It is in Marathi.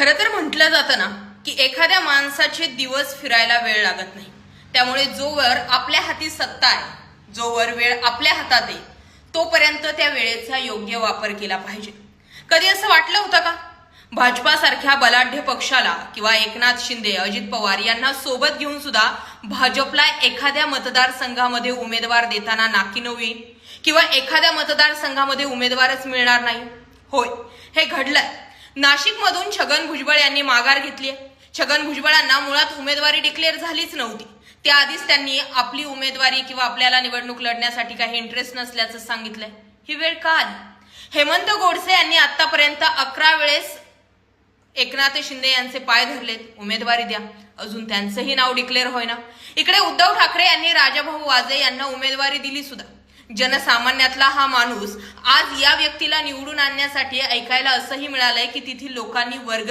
खरं तर म्हटलं जातं ना की एखाद्या माणसाचे दिवस फिरायला वेळ लागत नाही. त्यामुळे जोवर आपल्या हाती सत्ता आहे जोवर वेळ आपल्या हातात आहे तोपर्यंत त्या वेळेचा योग्य वापर केला पाहिजे. कधी असं वाटलं होतं का? भाजपासारख्या बलाढ्य पक्षाला किंवा एकनाथ शिंदे अजित पवार यांना सोबत घेऊन सुद्धा भाजपला एखाद्या मतदारसंघामध्ये उमेदवार देताना नाकी नऊ किंवा एखाद्या मतदारसंघामध्ये उमेदवारच मिळणार नाही? होय हे घडलंय. नाशिकमधून छगन भुजबळ यांनी माघार घेतली छगन भुजबळांना मुळात उमेदवारी डिक्लेअर झालीच नव्हती. त्याआधीच त्यांनी आपली उमेदवारी किंवा आपल्याला निवडणूक लढण्यासाठी काही इंटरेस्ट नसल्याचं सांगितलंय. ही वेळ का आली? हेमंत गोडसे यांनी आतापर्यंत अकरा वेळेस एकनाथ शिंदे यांचे पाय धरलेत. उमेदवारी द्या. अजून त्यांचंही नाव डिक्लेअर होईना. इकडे उद्धव ठाकरे यांनी राजाभाऊ वाजे यांना उमेदवारी दिली सुद्धा. जनसामान्यातला हा माणूस आज या व्यक्तीला निवडून आणण्यासाठी ऐकायला असंही मिळालंय की तिथील लोकांनी वर्ग